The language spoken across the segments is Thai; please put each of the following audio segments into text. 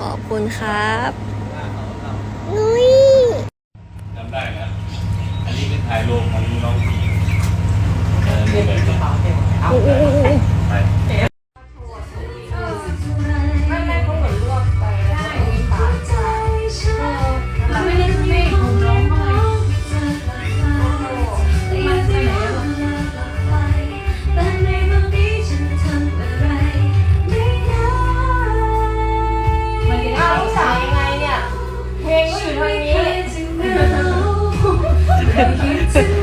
ขอบคุณครับนุ้ยจำได้นะอันนี้เป็นถ่ายลงของน้องผีเออนี่แบบนี้ไปไลงก็อยู่ทางนี้ยัง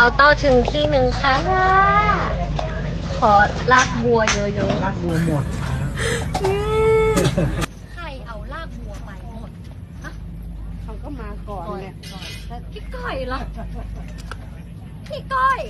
เอาเต้าถึงที่หนึ่งค่ะ ขอลากบัวเยอะๆรากบัวหมด ใครเอาลากบัวไปหมดเขาก็มาก่อนเนี่ยพี่ก้อยเหรอ พี่ก้อย